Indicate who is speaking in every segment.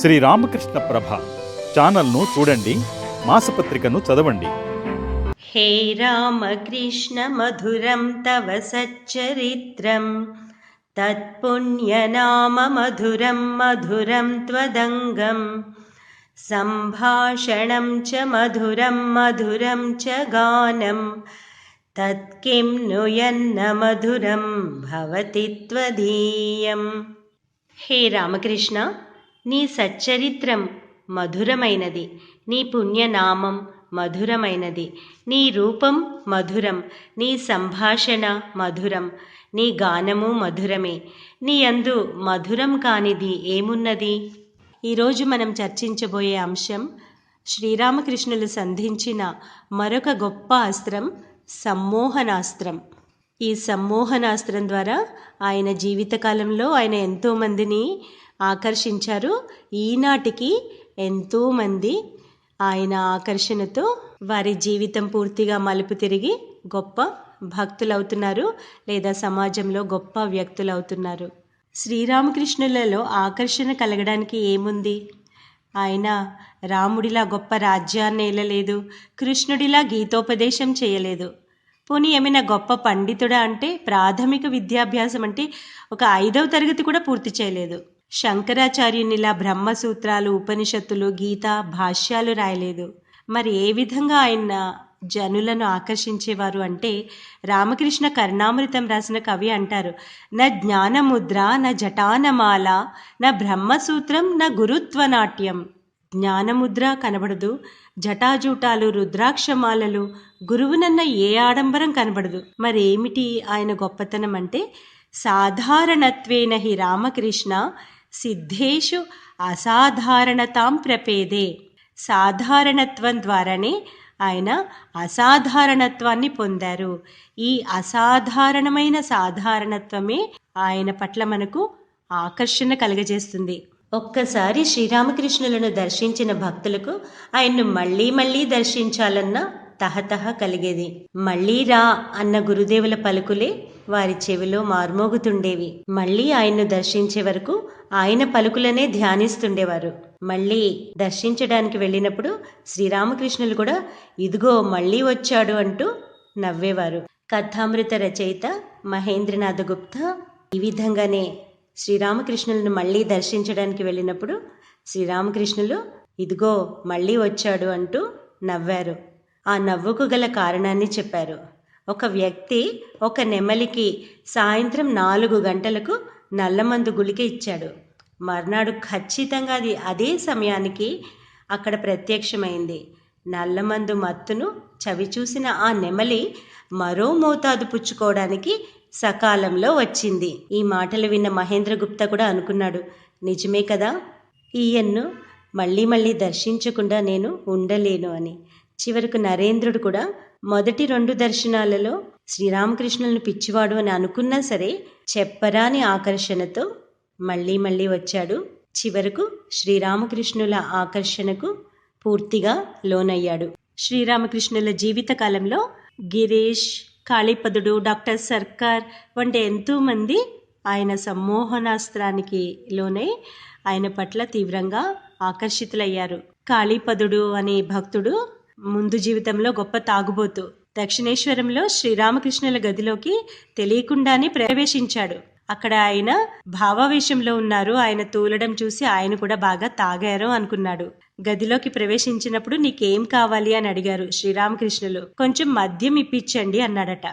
Speaker 1: శ్రీ రామకృష్ణ ప్రభ ఛానల్ను చూడండి మాసపత్రికను చదవండి.
Speaker 2: హే రామకృష్ణ మధురం తవ సచ్చరిత్రం తత్పుణ్యనామ మధురం మధురం త్వదంగం సంభాషణం చ మధురం మధురం చ గానం తత్కిం నుయన్న మధురం భవతి త్వదీయం. హే రామకృష్ణ నీ సచ్చరిత్రం మధురమైనది. నీ పుణ్యనామం మధురమైనది. నీ రూపం మధురం. నీ సంభాషణ మధురం. నీ గానము మధురమే. నీ అందు మధురం కానిది ఏమున్నది? ఈరోజు మనం చర్చించబోయే అంశం శ్రీరామకృష్ణులు సంధించిన మరొక గొప్ప అస్త్రం సమ్మోహనాస్త్రం. ఈ సమ్మోహనాస్త్రం ద్వారా ఆయన జీవితకాలంలో ఆయన ఎంతోమందిని ఆకర్షించారు. ఈనాటికి ఎంతోమంది ఆయన ఆకర్షణతో వారి జీవితం పూర్తిగా మలుపు తిరిగి గొప్ప భక్తులవుతున్నారు లేదా సమాజంలో గొప్ప వ్యక్తులవుతున్నారు. శ్రీరామకృష్ణులలో ఆకర్షణ కలగడానికి ఏముంది? ఆయన రాముడిలా గొప్ప రాజ్యాన్ని ఏలలేదు కృష్ణుడిలా గీతోపదేశం చేయలేదు. పోనీ ఏమైనా గొప్ప పండితుడా అంటే ప్రాథమిక విద్యాభ్యాసం అంటే ఒక ఐదవ తరగతి కూడా పూర్తి చేయలేదు. శంకరాచార్యునిలా బ్రహ్మసూత్రాలు ఉపనిషత్తులు గీత భాష్యాలు రాయలేదు. మరి ఏ విధంగా ఆయన జనులను ఆకర్షించేవారు అంటే రామకృష్ణ కరుణామృతం రాసిన కవి అంటారు. నా జ్ఞానముద్ర నా జటానమాల నా బ్రహ్మసూత్రం నా గురుత్వనాట్యం. జ్ఞానముద్ర కనబడదు జటాజూటాలు రుద్రాక్షమాలలు గురువునన్న ఏ ఆడంబరం కనబడదు. మరి ఏమిటి ఆయన గొప్పతనం అంటే సాధారణత్వేన హి రామకృష్ణ సిద్ధేషు అసాధారణతాం ప్రపేదే. సాధారణత్వం ద్వారానే ఆయన అసాధారణత్వాన్ని పొందారు. ఈ అసాధారణమైన సాధారణత్వమే ఆయన పట్ల మనకు ఆకర్షణ కలగజేస్తుంది. ఒక్కసారి శ్రీరామకృష్ణులను దర్శించిన భక్తులకు ఆయన్ను మళ్ళీ మళ్ళీ దర్శించాలన్న తహతహ కలిగేది. మళ్ళీ రా అన్న గురుదేవుల పలుకులే వారి చెవిలో మార్మోగుతుండేవి. మళ్ళీ ఆయన్ను దర్శించే వరకు ఆయన పలుకులనే ధ్యానిస్తుండేవారు. మళ్ళీ దర్శించడానికి వెళ్ళినప్పుడు శ్రీరామకృష్ణులు కూడా ఇదిగో మళ్ళీ వచ్చాడు అంటూ నవ్వేవారు. కథామృత రచయిత మహేంద్రనాథ్ గుప్తా ఈ విధంగానే శ్రీరామకృష్ణులను మళ్ళీ దర్శించడానికి వెళ్ళినప్పుడు శ్రీరామకృష్ణులు ఇదిగో మళ్ళీ వచ్చాడు అంటూ నవ్వారు. ఆ నవ్వుకు గల కారణాన్ని చెప్పారు. ఒక వ్యక్తి ఒక నెమలికి సాయంత్రం నాలుగు గంటలకు నల్లమందు గుళిక ఇచ్చాడు. మర్నాడు ఖచ్చితంగా అది అదే సమయానికి అక్కడ ప్రత్యక్షమైంది. నల్లమందు మత్తును చవిచూసిన ఆ నెమలి మరో మోతాదు పుచ్చుకోవడానికి సకాలంలో వచ్చింది. ఈ మాటలు విన్న మహేంద్ర గుప్తా కూడా అనుకున్నాడు. నిజమే కదా? ఈయన్ను మళ్ళీ మళ్ళీ దర్శించకుండా నేను ఉండలేను అని. చివరకు నరేంద్రుడు కూడా మొదటి రెండు దర్శనాలలో శ్రీరామకృష్ణులను పిచ్చివాడు అని అనుకున్నా సరే చెప్పరాని ఆకర్షణతో మళ్ళీ మళ్ళీ వచ్చాడు. చివరకు శ్రీరామకృష్ణుల ఆకర్షణకు పూర్తిగా లోనయ్యాడు. శ్రీరామకృష్ణుల జీవిత కాలంలో గిరీష్ కాళీపదుడు డాక్టర్ సర్కార్ వంటి ఎంతోమంది ఆయన సమ్మోహనాస్త్రానికి లోనై ఆయన పట్ల తీవ్రంగా ఆకర్షితులయ్యారు. కాళీపదుడు అనే భక్తుడు ముందు జీవితంలో గొప్ప తాగుబోతు. దక్షిణేశ్వరంలో శ్రీరామకృష్ణుల గదిలోకి తెలియకుండానే ప్రవేశించాడు. అక్కడ ఆయన భావావేశంలో ఉన్నారు. ఆయన తూలడం చూసి ఆయన కూడా బాగా తాగారు అనుకున్నాడు. గదిలోకి ప్రవేశించినప్పుడు నీకేం కావాలి అని అడిగారు శ్రీరామకృష్ణులు. కొంచెం మద్యం ఇప్పించండి అన్నాడట.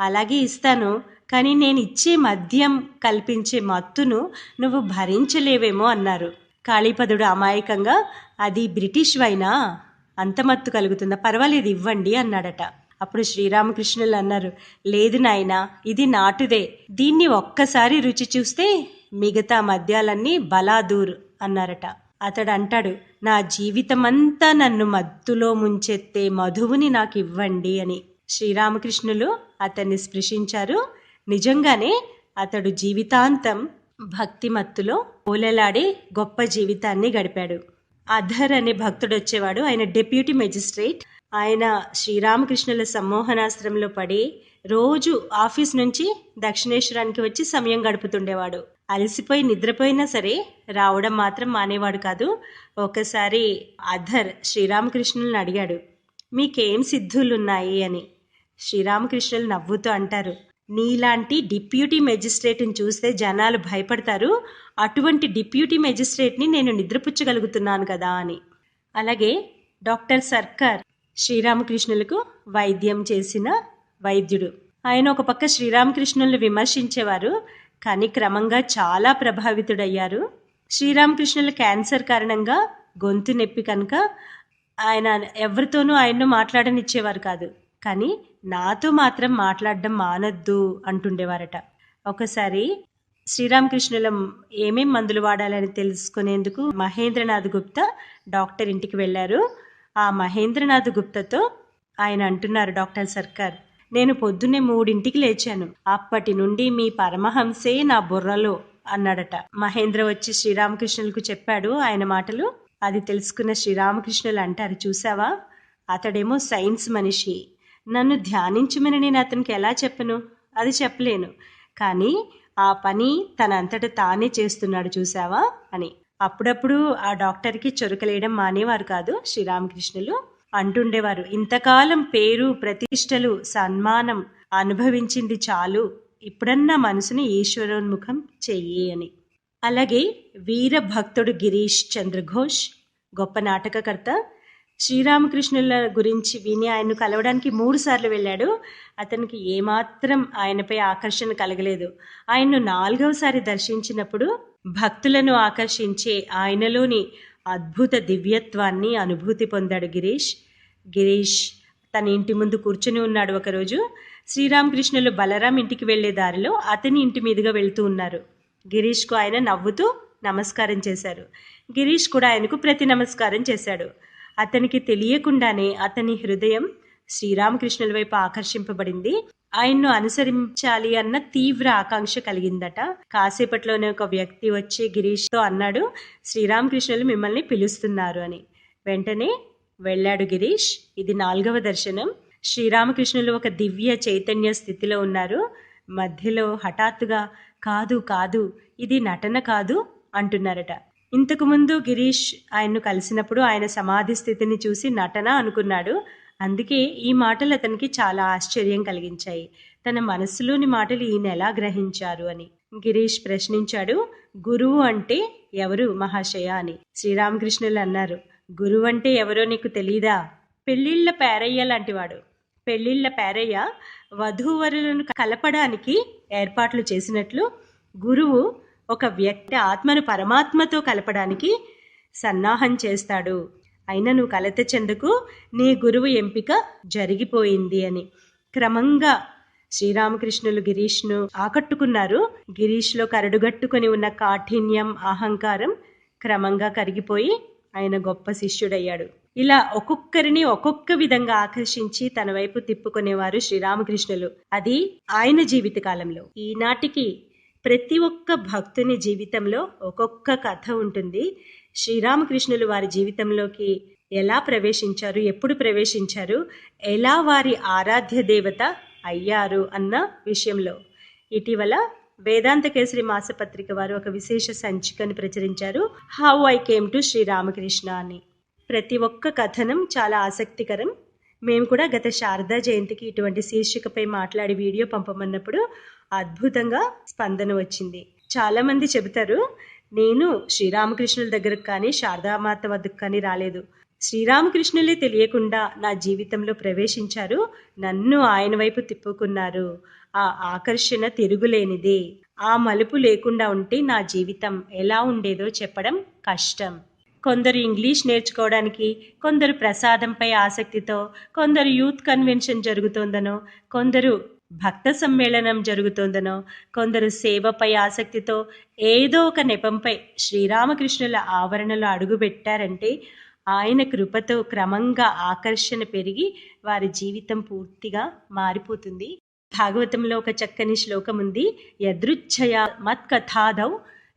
Speaker 2: అలాగే ఇస్తాను కానీ నేను ఇచ్చే మద్యం కల్పించే మత్తును నువ్వు భరించలేవేమో అన్నారు. కాళీపదుడు అమాయకంగా అది బ్రిటిష్ వైనా? అంతమత్తు కలుగుతుందా? పర్వాలేదు ఇవ్వండి అన్నాడట. అప్పుడు శ్రీరామకృష్ణులు అన్నారు లేదు నాయనా ఇది నాటుదే. దీన్ని ఒక్కసారి రుచి చూస్తే మిగతా మద్యాలన్నీ బలాదూర్ అన్నారట. అతడు అంటాడు నా జీవితమంతా నన్ను మత్తులో ముంచెత్తే మధువుని నాకు ఇవ్వండి అని. శ్రీరామకృష్ణులు అతన్ని స్పృశించారు. నిజంగానే అతడు జీవితాంతం భక్తి మత్తులో ఓలలాడే గొప్ప జీవితాన్ని గడిపాడు. అధర్ అనే భక్తుడు వచ్చేవాడు. ఆయన డెప్యూటీ మెజిస్ట్రేట్. ఆయన శ్రీరామకృష్ణుల సమ్మోహనాస్త్రంలో పడి రోజు ఆఫీస్ నుంచి దక్షిణేశ్వరానికి వచ్చి సమయం గడుపుతుండేవాడు. అలసిపోయి నిద్రపోయినా సరే రావడం మాత్రం మానేవాడు కాదు. ఒకసారి అధర్ శ్రీరామకృష్ణులను అడిగాడు మీకేం సిద్ధులున్నాయి? అని. శ్రీరామకృష్ణులు నవ్వుతూ అంటారు నీలాంటి డిప్యూటీ మెజిస్ట్రేట్ని చూస్తే జనాలు భయపడతారు. అటువంటి డిప్యూటీ మెజిస్ట్రేట్ని నేను నిద్రపుచ్చగలుగుతున్నాను కదా అని. అలాగే డాక్టర్ సర్కార్ శ్రీరామకృష్ణులకు వైద్యం చేసిన వైద్యుడు. ఆయన ఒక పక్క శ్రీరామకృష్ణులను విమర్శించేవారు కానీ క్రమంగా చాలా ప్రభావితుడయ్యారు. శ్రీరామకృష్ణుల క్యాన్సర్ కారణంగా గొంతు నొప్పి కనుక ఆయన ఎవరితోనూ ఆయన్ను మాట్లాడనిచ్చేవారు కాదు. కానీ నాతో మాత్రం మాట్లాడడం మానొద్దు అంటుండేవారట. ఒకసారి శ్రీరామకృష్ణుల ఏమేం మందులు వాడాలని తెలుసుకునేందుకు మహేంద్రనాథ్ గుప్తా డాక్టర్ ఇంటికి వెళ్ళారు. ఆ మహేంద్రనాథ్ గుప్తాతో ఆయన అంటున్నారు డాక్టర్ సర్కార్ నేను పొద్దున్నే మూడింటికి లేచాను. అప్పటి నుండి మీ పరమహంసే నా బుర్రలో అన్నాడట. మహేంద్ర వచ్చి శ్రీరామకృష్ణులకు చెప్పాడు ఆయన మాటలు. అది తెలుసుకున్న శ్రీరామకృష్ణులు అంటారు చూసావా అతడేమో సైన్స్ మనిషి. నన్ను ధ్యానించమని నేను అతనికి ఎలా చెప్పను? అది చెప్పలేను. కానీ ఆ పని తనంతట తానే చేస్తున్నాడు చూసావా అని. అప్పుడప్పుడు ఆ డాక్టర్కి చురకలేయడం మానేవారు కాదు శ్రీరామకృష్ణులు. అంటుండేవారు ఇంతకాలం పేరు ప్రతిష్టలు సన్మానం అనుభవించింది చాలు. ఇప్పుడన్నా మనసుని ఈశ్వరోన్ముఖం చెయ్యి అని. అలాగే వీర భక్తుడు గిరీష్ చంద్రఘోష్ గొప్ప నాటకకర్త శ్రీరామకృష్ణుల గురించి విని ఆయన్ను కలవడానికి మూడు సార్లు వెళ్ళాడు. అతనికి ఏమాత్రం ఆయనపై ఆకర్షణ కలగలేదు. ఆయన్ను నాలుగవసారి దర్శించినప్పుడు భక్తులను ఆకర్షించే ఆయనలోని అద్భుత దివ్యత్వాన్ని అనుభూతి పొందాడు గిరీష్. గిరీష్ తన ఇంటి ముందు కూర్చుని ఉన్నాడు ఒకరోజు. శ్రీరామకృష్ణులు బలరాం ఇంటికి వెళ్ళే దారిలో అతని ఇంటి మీదుగా వెళ్తూ ఉన్నారు. గిరీష్కు ఆయన నవ్వుతూ నమస్కారం చేశారు. గిరీష్ కూడా ఆయనకు ప్రతి నమస్కారం చేశాడు. అతనికి తెలియకుండానే అతని హృదయం శ్రీరామకృష్ణుల వైపు ఆకర్షింపబడింది. ఆయన్ను అనుసరించాలి అన్న తీవ్ర ఆకాంక్ష కలిగిందట. కాసేపట్లోనే ఒక వ్యక్తి వచ్చి గిరీష్తో అన్నాడు శ్రీరామకృష్ణులు మిమ్మల్ని పిలుస్తున్నారు అని. వెంటనే వెళ్ళాడు గిరీష్. ఇది నాలుగవ దర్శనం. శ్రీరామకృష్ణులు ఒక దివ్య చైతన్య స్థితిలో ఉన్నారు. మధ్యలో హఠాత్తుగా కాదు కాదు ఇది నటన కాదు అంటున్నారట. ఇంతకు ముందు గిరీష్ ఆయన్ను కలిసినప్పుడు ఆయన సమాధి స్థితిని చూసి నటన అనుకున్నాడు. అందుకే ఈ మాటలు అతనికి చాలా ఆశ్చర్యం కలిగించాయి. తన మనస్సులోని మాటలు ఈయన ఎలా గ్రహించారు అని. గిరీష్ ప్రశ్నించాడు గురువు అంటే ఎవరు మహాశయ అని? శ్రీరామకృష్ణులు అన్నారు గురువు అంటే ఎవరో నీకు తెలీదా? పెళ్ళిళ్ళ పేరయ్య లాంటివాడు. పెళ్ళిళ్ళ పేరయ్య? వధూవరులను కలపడానికి ఏర్పాట్లు చేసినట్లు? గురువు ఒక వ్యక్తి ఆత్మను పరమాత్మతో కలపడానికి సన్నాహం చేస్తాడు. అయినా నువ్వు కలత చెందుకు నీ గురువు ఎంపిక జరిగిపోయింది అని. క్రమంగా శ్రీరామకృష్ణులు గిరీష్ను ఆకట్టుకున్నారు. గిరీష్లో కరడుగట్టుకొని ఉన్న కాఠిన్యం అహంకారం క్రమంగా కరిగిపోయి ఆయన గొప్ప శిష్యుడయ్యాడు. ఇలా ఒక్కొక్కరిని ఒక్కొక్క విధంగా ఆకర్షించి తన వైపు తిప్పుకునేవారు శ్రీరామకృష్ణులు. అది ఆయన జీవిత కాలంలో ఈనాటికి ప్రతి ఒక్క భక్తుని జీవితంలో ఒక్కొక్క కథ ఉంటుంది. శ్రీరామకృష్ణులు వారి జీవితంలోకి ఎలా ప్రవేశించారు ఎప్పుడు ప్రవేశించారు ఎలా వారి ఆరాధ్య దేవత అయ్యారు అన్న విషయంలో. ఇటీవల వేదాంత కేసరి మాసపత్రిక వారు ఒక విశేష సంచికను ప్రచురించారు how I came to Sri Ramakrishna అని. ప్రతి ఒక్క కథనం చాలా ఆసక్తికరం. మేము కూడా గత శారదా జయంతికి ఇటువంటి శీర్షికపై మాట్లాడి వీడియో పంపమన్నప్పుడు అద్భుతంగా స్పందన వచ్చింది. చాలామంది చెబుతారు నేను శ్రీరామకృష్ణుల దగ్గరకు కానీ శారదామాత వద్దకు కానీ రాలేదు. శ్రీరామకృష్ణులే తెలియకుండా నా జీవితంలో ప్రవేశించారు. నన్ను ఆయన వైపు తిప్పుకున్నారు. ఆ ఆకర్షణ తిరుగులేనిది. ఆ మలుపు లేకుండా ఉంటే నా జీవితం ఎలా ఉండేదో చెప్పడం కష్టం. కొందరు ఇంగ్లీష్ నేర్చుకోవడానికి కొందరు ప్రసాదంపై ఆసక్తితో కొందరు యూత్ కన్వెన్షన్ జరుగుతోందనో కొందరు భక్త సమ్మేళనం జరుగుతోందనో? కొందరు సేవపై ఆసక్తితో ఏదో ఒక నెపంపై శ్రీరామకృష్ణుల ఆవరణలో అడుగుపెట్టారంటే ఆయన కృపతో క్రమంగా ఆకర్షణ పెరిగి వారి జీవితం పూర్తిగా మారిపోతుంది. భాగవతంలో ఒక చక్కని శ్లోకం ఉంది. యదృచ్ఛయ మత్కథాదౌ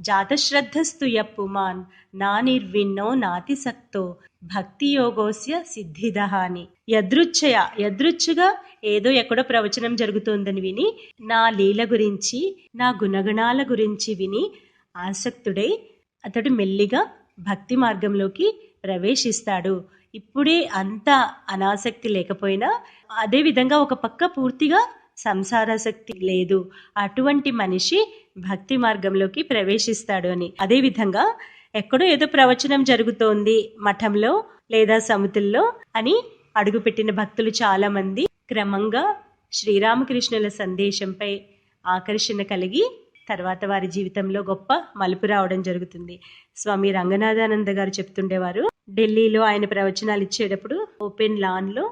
Speaker 2: జాతశ్రద్ధస్తు యప్పుమాన్ నా నిర్విన్నో నాతిసక్తో భక్తి యోగోస్య సిద్ధిద అని యదృచ్ఛయ యదృచ్ఛగా ఏదో ఎక్కడో ప్రవచనం జరుగుతోందని విని నా లీల గురించి నా గుణగణాల గురించి విని ఆసక్తుడై అతడు మెల్లిగా భక్తి మార్గంలోకి ప్రవేశిస్తాడు. ఇప్పుడే అంత అనాసక్తి లేకపోయినా అదే విధంగా ఒక పక్క పూర్తిగా సంసారాసక్తి లేదు. అటువంటి మనిషి భక్తి మార్గంలోకి ప్రవేశిస్తాడు అని. అదే విధంగా ఎక్కడో ఏదో ప్రవచనం జరుగుతోంది మఠంలో లేదా సముతుల్లో అని అడుగుపెట్టిన భక్తులు చాలా మంది క్రమంగా శ్రీరామకృష్ణుల సందేశంపై ఆకర్షణ కలిగి తర్వాత వారి జీవితంలో గొప్ప మలుపు రావడం జరుగుతుంది. స్వామి రంగనాథానంద గారు చెప్తుండేవారు ఢిల్లీలో ఆయన ప్రవచనాలు ఇచ్చేటప్పుడు ఓపెన్ లాన్లో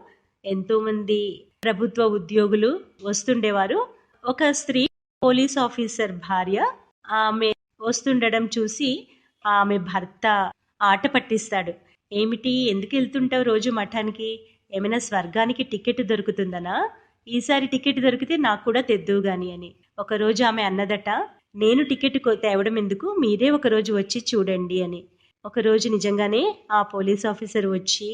Speaker 2: ఎంతో మంది ప్రభుత్వ ఉద్యోగులు వస్తుండేవారు. ఒక స్త్రీ పోలీస్ ఆఫీసర్ భార్య ఆమె వస్తుండడం చూసి ఆమె భర్త ఆట పట్టిస్తాడు. ఏమిటి? ఎందుకు వెళ్తుంటావు రోజు మఠానికి? ఏమైనా స్వర్గానికి టికెట్ దొరుకుతుందనా? ఈసారి టికెట్ దొరికితే నాకు కూడా తెద్దువు గాని అని. ఒకరోజు ఆమె అన్నదట నేను టికెట్ తేవడం ఎందుకు? మీరే ఒకరోజు వచ్చి చూడండి అని. ఒకరోజు నిజంగానే ఆ పోలీస్ ఆఫీసర్ వచ్చి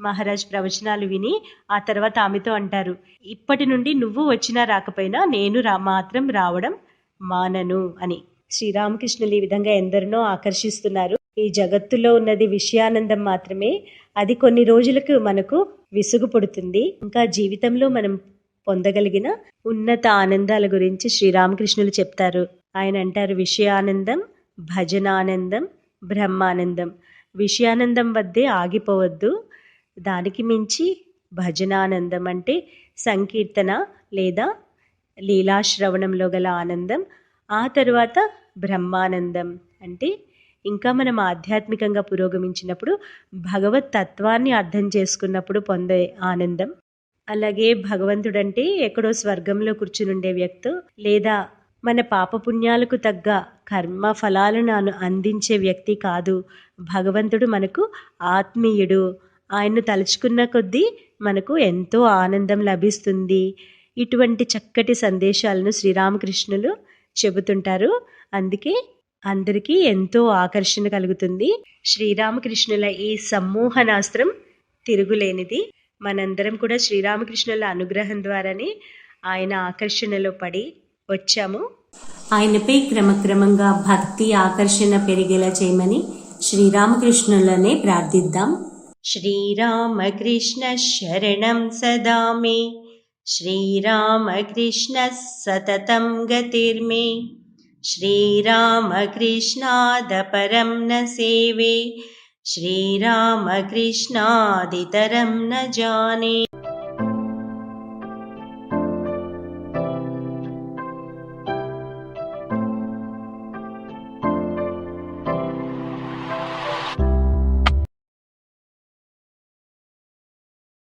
Speaker 2: మహారాజ్ ప్రవచనాలు విని ఆ తర్వాత ఆమెతో అంటారు ఇప్పటి నుండి నువ్వు వచ్చినా రాకపోయినా నేను రా మాత్రం రావడం మానను అని. శ్రీరామకృష్ణులు ఈ విధంగా ఎందరినో ఆకర్షిస్తున్నారు. ఈ జగత్తులో ఉన్నది విషయానందం మాత్రమే. అది కొన్ని రోజులకు మనకు విసుగు పుడుతుంది ఇంకా జీవితంలో మనం పొందగలిగిన ఉన్నత ఆనందాల గురించి శ్రీరామకృష్ణులు చెప్తారు. ఆయన అంటారు విషయానందం భజనానందం బ్రహ్మానందం. విషయానందం వద్దే ఆగిపోవద్దు. దానికి మించి భజనానందం అంటే సంకీర్తన లేదా లీలాశ్రవణంలో గల ఆనందం ఆ తర్వాత బ్రహ్మానందం. అంటే ఇంకా మనం ఆధ్యాత్మికంగా పురోగమించినప్పుడు భగవత్ తత్వాన్ని అర్థం చేసుకున్నప్పుడు పొందే ఆనందం. అలాగే భగవంతుడంటే ఎక్కడో స్వర్గంలో కూర్చునుండే వ్యక్తి లేదా మన పాపపుణ్యాలకు తగ్గ కర్మ ఫలాలను అందించే వ్యక్తి కాదు. భగవంతుడు మనకు ఆత్మీయుడు. ఆయన్ను తలుచుకున్న కొద్దీ మనకు ఎంతో ఆనందం లభిస్తుంది. ఇటువంటి చక్కటి సందేశాలను శ్రీరామకృష్ణులు చెబుతుంటారు. అందుకే అందరికీ ఎంతో ఆకర్షణ కలుగుతుంది. శ్రీరామకృష్ణుల ఈ సమ్మోహనాస్త్రం తిరుగులేనిది. మనందరం కూడా శ్రీరామకృష్ణుల అనుగ్రహం ద్వారానే ఆయన ఆకర్షణలో పడి వచ్చాము.
Speaker 3: ఆయనపై క్రమక్రమంగా భక్తి ఆకర్షణ పెరిగేలా చేయమని శ్రీరామకృష్ణులనే ప్రార్థిద్దాం.
Speaker 2: శ్రీరామకృష్ణ శరణం సదా श्रीरामकृष्णः सततं गतिर्मे श्रीरामकृष्णादपरं न सेवे। श्रीरामकृष्णादितरं न जाने।